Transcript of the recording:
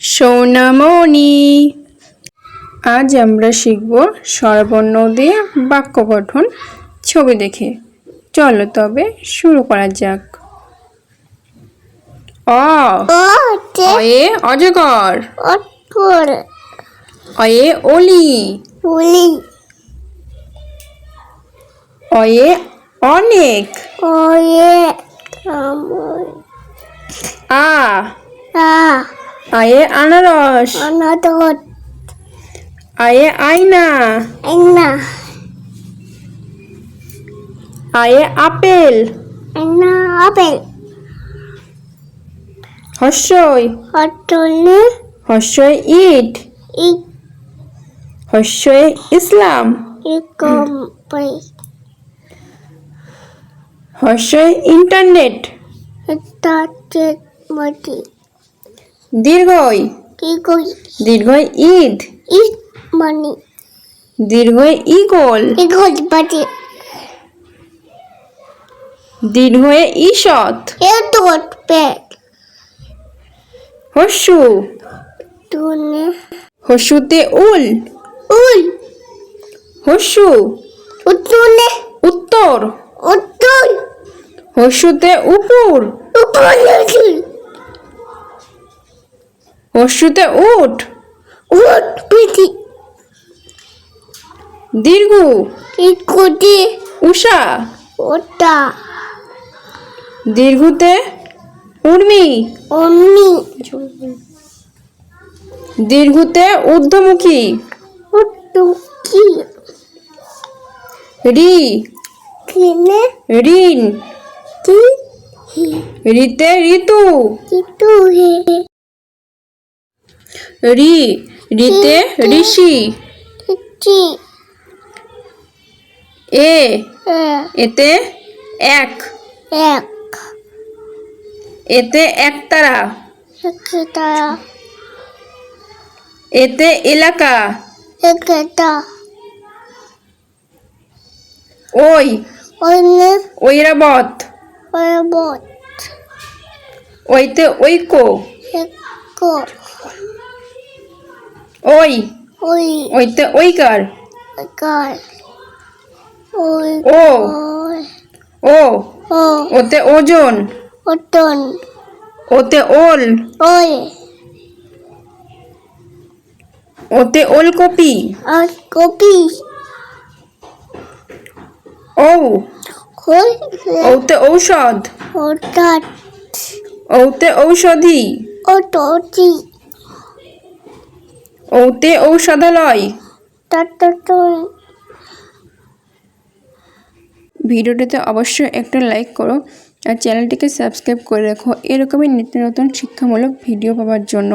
সোনামণি। আজ আমরা শিখব স্বরবর্ণ দিয়ে বাক্য গঠন। ছবি দেখে। চলো তবে শুরু করা যাক। অ। অয়ে অজগর। অয়ে অলি। উলি অয়ে অনেক। কামড় আ। আয়ে আনারস। অনদত আয়ে আয়না এনা আয়ে আপেল। এনা আপেল। হর্ষই। অটলে হর্ষই ইট। ই হর্ষই ইসলাম। ইকম পই ইন্টারনেট। চেত মতি দীর্ঘই। কি কই দীর্ঘই ঈদ। ই মানি? দীর্ঘই ইগল ইগল বাটি দীর্ঘয়ে ঈষৎ। এদত পেট হর্ষু। তুনে হর্ষুতে উল। উল। হর্ষু। উতুনে উত্তর। হর্ষুতে উপর। উঠ উট। পিটি দীর্ঘ। উষা। ওটা। দীর্ঘতে উর্মি। অমনি দীর্ঘতে ঊর্ধ্বমুখী। কি রি। কিনে ঋণ। কি? ঋতে ঋতু। হে। রি রিতে ঋষি। এ এতে এক। এক। এতে একতারা এতে এলাকা। একটা ওই ঐরাবত পরবত ওইতে ঐক্য এক ওই ওই ওইতে ঐকার ওই ও ওই ও ও ওতে ওজন অটন ওতে ওল ওই ওতে ওল কপি আর কপি কই? ওতে ঔষধ। ওতে ঔষধি। ওতে ঔষধালয়। ভিডিওটিতে অবশ্যই একটা লাইক করো আর চ্যানেলটিকে সাবস্ক্রাইব করে রাখো। এরকমই নিত্য নতুন শিক্ষামূলক ভিডিও পাওয়ার জন্য।